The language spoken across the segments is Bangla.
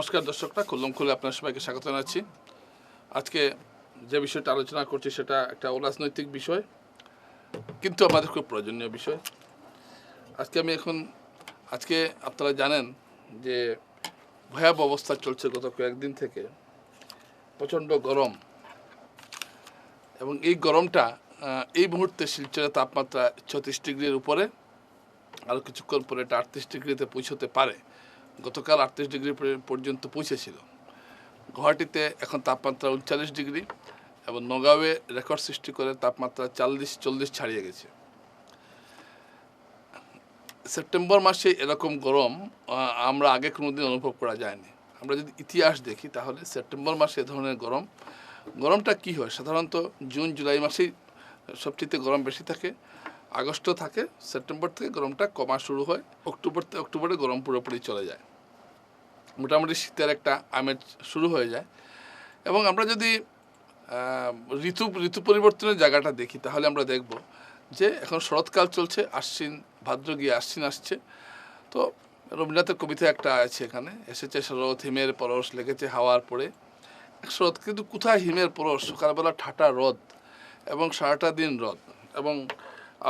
নমস্কার দর্শকরা খুল্লম খুলে আপনার সবাইকে স্বাগত জানাচ্ছি। আজকে যে বিষয়টা আলোচনা করছি সেটা একটা অরাজনৈতিক বিষয়, কিন্তু আমাদের খুব প্রয়োজনীয় বিষয়। আজকে আমি এখন, আজকে আপনারা জানেন যে ভয়াবহ অবস্থা চলছে গত কয়েকদিন থেকে, প্রচণ্ড গরম। এবং এই গরমটা এই মুহূর্তে শিলচরের তাপমাত্রা ছত্রিশ ডিগ্রির উপরে, আরও কিছুক্ষণ পরে এটা আটত্রিশ ডিগ্রিতে পৌঁছতে পারে। গতকাল আটত্রিশ ডিগ্রি পর্যন্ত পৌঁছেছিল। গুয়াহাটিতে এখন তাপমাত্রা উনচাল্লিশ ডিগ্রি এবং নগাঁওয়ে রেকর্ড সৃষ্টি করে তাপমাত্রা চাল্লিশ, চল্লিশ ছাড়িয়ে গেছে। সেপ্টেম্বর মাসে এরকম গরম আমরা আগে কোনোদিন অনুভব করা যায়নি। আমরা যদি ইতিহাস দেখি তাহলে সেপ্টেম্বর মাসে এ ধরনের গরম, গরমটা কি হয়? সাধারণত জুন, জুলাই মাসেই সবচেয়ে গরম বেশি থাকে, আগস্টও থাকে, সেপ্টেম্বর থেকে গরমটা কমা শুরু হয়, অক্টোবর থেকে অক্টোবরে গরম পুরোপুরি চলে যায়। মোটামুটি শীতের একটা আমেজ শুরু হয়ে যায়। এবং আমরা যদি ঋতু ঋতু পরিবর্তনের জায়গাটা দেখি, তাহলে আমরা দেখব যে এখন শরৎকাল চলছে, আশ্বিন ভাদ্র গিয়ে আশ্বিন আসছে। তো রবীন্দ্রনাথের কবিতা একটা আছে এখানে, এসেছে শরৎ, হিমের পরশ, লেগেছে হাওয়ার পরে। শরৎ কিন্তু কোথায় হিমের পরশ? সকালবেলা ঠাটা রোদ এবং সারাটা দিন রোদ। এবং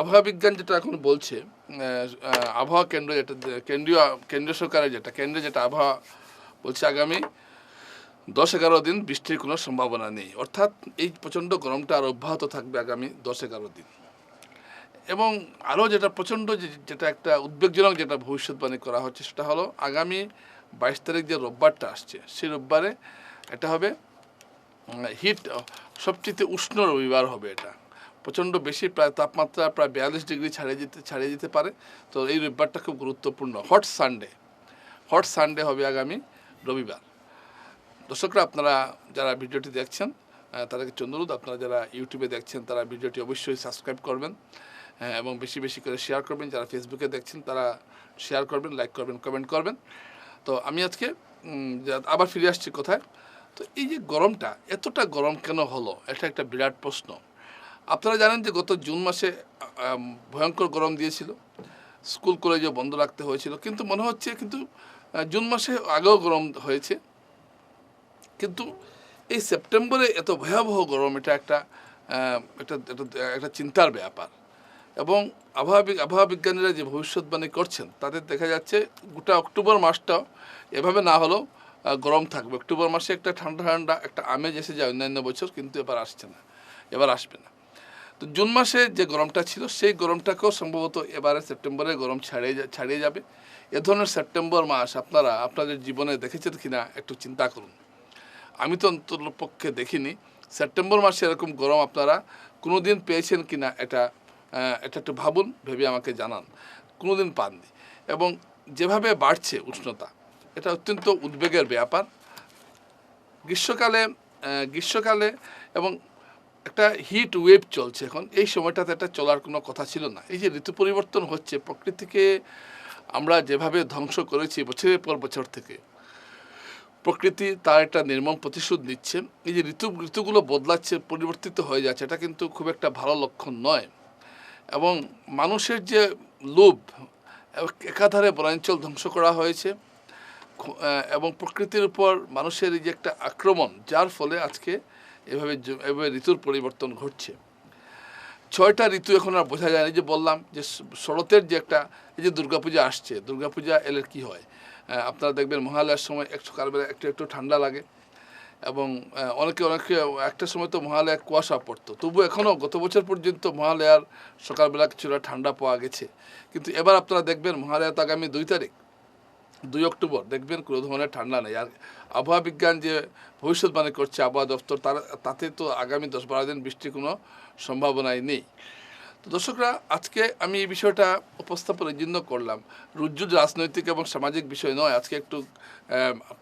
আবহাওয়া বিজ্ঞান যেটা এখন বলছে আবহাওয়া কেন্দ্র যেটা, কেন্দ্রীয় কেন্দ্রীয় সরকারের যেটা, কেন্দ্রে যেটা আবহাওয়া বলছে আগামী দশ এগারো দিন বৃষ্টির কোনো সম্ভাবনা নেই। অর্থাৎ এই প্রচণ্ড গরমটা আর অব্যাহত থাকবে আগামী দশ এগারো দিন। এবং আরও যেটা প্রচণ্ড যেটা একটা উদ্বেগজনক যেটা ভবিষ্যৎবাণী করা হচ্ছে সেটা হলো আগামী বাইশ তারিখ যে রোববারটা আসছে, সেই রোববারে এটা হবে হিট সবচেয়ে উষ্ণ রবিবার হবে এটা। প্রচণ্ড বেশি প্রায় তাপমাত্রা প্রায় বিয়াল্লিশ ডিগ্রি ছাড়িয়ে যেতে ছাড়িয়ে যেতে পারে। তো এই রবিবারটা খুব গুরুত্বপূর্ণ। হট সানডে হট সানডে হবে আগামী রবিবার। দর্শকরা, আপনারা যারা ভিডিওটি দেখছেন তাদেরকে অনুরোধ, আপনারা যারা ইউটিউবে দেখছেন, তারা ভিডিওটি অবশ্যই সাবস্ক্রাইব করবেন এবং বেশি বেশি করে শেয়ার করবেন। যারা ফেসবুকে দেখছেন, তারা শেয়ার করবেন লাইক করবেন কমেন্ট করবেন। তো আমি আজকে আবার ফিরে আসছি কোথায়? তো এই যে গরমটা, এতটা গরম কেন হলো? এটা একটা বিরাট প্রশ্ন। আপনারা জানেন যে গত জুন মাসে ভয়ঙ্কর গরম দিয়েছিল। স্কুল কলেজে বন্ধ রাখতে হয়েছিল। কিন্তু মনে হচ্ছে, কিন্তু জুন মাসে আগেও গরম হয়েছে। কিন্তু এই সেপ্টেম্বরে এত ভয়াবহ গরম, এটা একটা এটা একটা চিন্তার ব্যাপার। এবং আবহাওয়া আবহাওয়া বিজ্ঞানীরা যে ভবিষ্যৎবাণী করছেন তাদের দেখা যাচ্ছে গোটা অক্টোবর মাসটাও এভাবে না হলেও গরম থাকবে। অক্টোবর মাসে একটা ঠান্ডা ঠান্ডা, একটা আমেজ এসে যায় অন্যান্য বছর, কিন্তু এবার আসছে না। এবার আসবে না। তো জুন মাসে যে গরমটা ছিল, সেই গরমটাকেও সম্ভবত এবারে সেপ্টেম্বরে গরম ছাড়িয়ে ছাড়িয়ে যাবে। এ ধরনের সেপ্টেম্বর মাস আপনারা আপনাদের জীবনে দেখেছেন কিনা একটু চিন্তা করুন। আমি তো অন্তরপক্ষে দেখিনি, সেপ্টেম্বর মাসে এরকম গরম আপনারা কোনো দিন পেয়েছেন কি না এটা এটা একটু ভাবুন, ভেবে আমাকে জানান। কোনো দিন পাননি। এবং যেভাবে বাড়ছে উষ্ণতা, এটা অত্যন্ত উদ্বেগের ব্যাপার। গ্রীষ্মকালে গ্রীষ্মকালে এবং একটা হিট ওয়েভ চলছে এখন। এই সময়টাতে একটা চলার কোনো কথা ছিল না। এই যে ঋতু পরিবর্তন হচ্ছে, প্রকৃতিকে আমরা যেভাবে ধ্বংস করেছি বছরের পর বছর থেকে, প্রকৃতি তার একটা নির্মম প্রতিশোধ নিচ্ছে। এই যে ঋতু, ঋতুগুলো বদলাচ্ছে, পরিবর্তিত হয়ে যাচ্ছে, এটা কিন্তু খুব একটা ভালো লক্ষণ নয়। এবং মানুষের যে লোভ, একাধারে বনাঞ্চল ধ্বংস করা হয়েছে, এবং প্রকৃতির উপর মানুষের এই যে একটা আক্রমণ, যার ফলে আজকে এভাবে এভাবে ঋতুর পরিবর্তন ঘটছে। ছয়টা ঋতু এখন আর বোঝা যায় না। যে বললাম যে শরতের যে একটা, এই যে দুর্গাপূজা আসছে, দুর্গাপূজা এলে কি হয়? আপনারা দেখবেন মহালয়ার সময় একটু সকালবেলা একটু একটু ঠান্ডা লাগে এবং অনেকে অনেকে একটা সময় তো মহালয়ার কুয়াশা পড়তো। তবু এখনও গত বছর পর্যন্ত মহালয়ার সকালবেলা কিছুটা ঠান্ডা পাওয়া গেছে। কিন্তু এবার আপনারা দেখবেন মহালয়া তো আগামী দুই তারিখ। দুই অক্টোবর। দেখবেন কোনো ধরনের ঠান্ডা নেই। আর আবহাওয়া বিজ্ঞান যে ভবিষ্যৎবাণী করছে, আবহাওয়া দপ্তর তার, তাতে তো আগামী দশ বারো দিন বৃষ্টির কোনো সম্ভাবনাই নেই। তো দর্শকরা, আজকে আমি এই বিষয়টা উপস্থাপন এই জন্য করলাম। রুজ্জু রাজনৈতিক এবং সামাজিক বিষয় নয়, আজকে একটু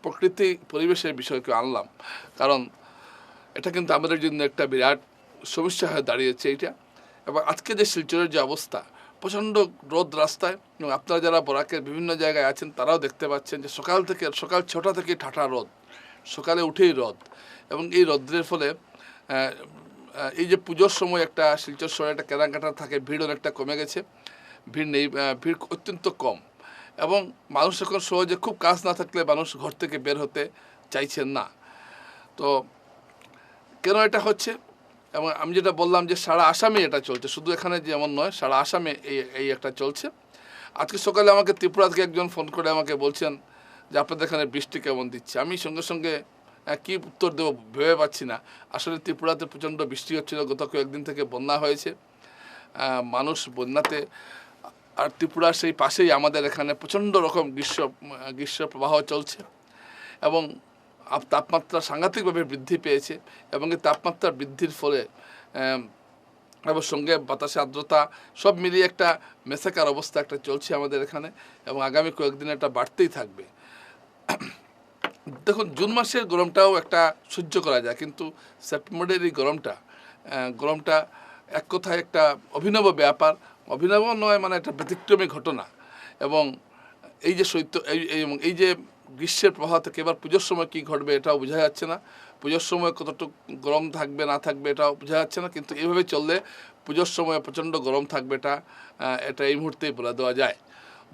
প্রকৃতি পরিবেশের বিষয়কে আনলাম। কারণ এটা কিন্তু আমাদের জন্য একটা বিরাট সমস্যা হয়ে দাঁড়িয়েছে এইটা। এবং আজকে যে শিলচরের যে অবস্থা প্রচণ্ড রোদ রাস্তায় এবং আপনারা যারা বরাকের বিভিন্ন জায়গায় আছেন, তারাও দেখতে পাচ্ছেন যে সকাল থেকে, সকাল ছটা থেকে ঠাঠা রোদ। সকালে উঠেই রোদ। এবং এই রোদ্রের ফলে এই যে পুজোর সময় একটা, শিলচর শহরে একটা কেনাকাটা থাকে, ভিড় অনেকটা কমে গেছে। ভিড় নেই ভিড় অত্যন্ত কম। এবং মানুষ এখন সহজে খুব কাজ না থাকলে মানুষ ঘর থেকে বের হতে চাইছেন না। তো কেন এটা হচ্ছে? এবং আমি যেটা বললাম যে সারা আসামে এটা চলছে শুধু এখানে যেমন নয় সারা আসামে এই এই একটা চলছে। আজকে সকালে আমাকে ত্রিপুরা থেকে একজন ফোন করে আমাকে বলছেন যে আপনাদের এখানে বৃষ্টি কেমন দিচ্ছে? আমি সঙ্গে সঙ্গে আহ, কি উত্তর দেবো ভেবে পাচ্ছি না। আসলে ত্রিপুরাতে প্রচণ্ড বৃষ্টি হচ্ছিল গত কয়েকদিন থেকে বন্যা হয়েছে। মানুষ বন্যাতে আর ত্রিপুরার সেই পাশেই আমাদের এখানে প্রচণ্ড রকম গ্রীষ্ম গ্রীষ্ম প্রবাহ চলছে। এবং তাপমাত্রা সাংঘাতিকভাবে বৃদ্ধি পেয়েছে এবং এই তাপমাত্রা বৃদ্ধির ফলে এবং সঙ্গে বাতাসে আর্দ্রতা সব মিলিয়ে একটা মেসাকার অবস্থা একটা চলছে আমাদের এখানে এবং আগামী কয়েকদিন এটা বাড়তেই থাকবে। দেখুন, জুন মাসের গরমটাও একটা সহ্য করা যায়, কিন্তু সেপ্টেম্বরের এই গরমটা গরমটা এক কথায় একটা অভিনব ব্যাপার। অভিনব নয় মানে একটা ব্যতিক্রমী ঘটনা এবং এই যে শৈত্য এই- এই যে গ্রীষ্মের প্রবাহ থেকে এবার পুজোর সময় কী ঘটবে এটাও বোঝা যাচ্ছে না। পুজোর সময় কতটুকু গরম থাকবে, না থাকবে এটাও বোঝা যাচ্ছে না। কিন্তু এইভাবে চললে পুজোর সময় প্রচণ্ড গরম থাকবে এটা এটা এই মুহূর্তেই বলে দেওয়া যায়।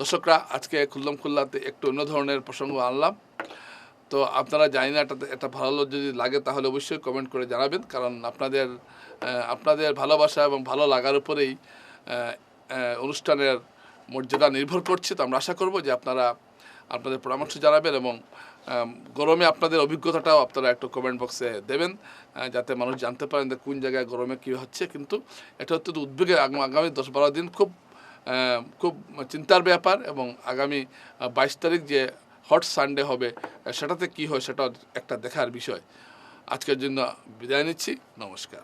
দর্শকরা, আজকে খুল্লম খুল্লাতে একটু অন্য ধরনের প্রসঙ্গ আনলাম। তো আপনারা জানি না এটা এটা ভালো যদি লাগে তাহলে অবশ্যই কমেন্ট করে জানাবেন। কারণ আপনাদের আপনাদের ভালোবাসা এবং ভালো লাগার উপরেই অনুষ্ঠানের মর্যাদা নির্ভর করছে। তো আমরা আশা করব যে আপনারা আপনাদের পরামর্শ জানাবেন এবং গরমে আপনাদের অভিজ্ঞতাটাও আপনারা একটু কমেন্ট বক্সে দেবেন যাতে মানুষ জানতে পারেন যে কোন জায়গায় গরমে কী হচ্ছে। কিন্তু এটা অত্যন্ত উদ্বেগের আগামী দশ বারো দিন খুব খুব চিন্তার ব্যাপার এবং আগামী বাইশ তারিখ যে হট সানডে হবে, সেটাতে কি হয় সেটা একটা দেখার বিষয়। আজকের জন্য বিদায় নিচ্ছি। নমস্কার।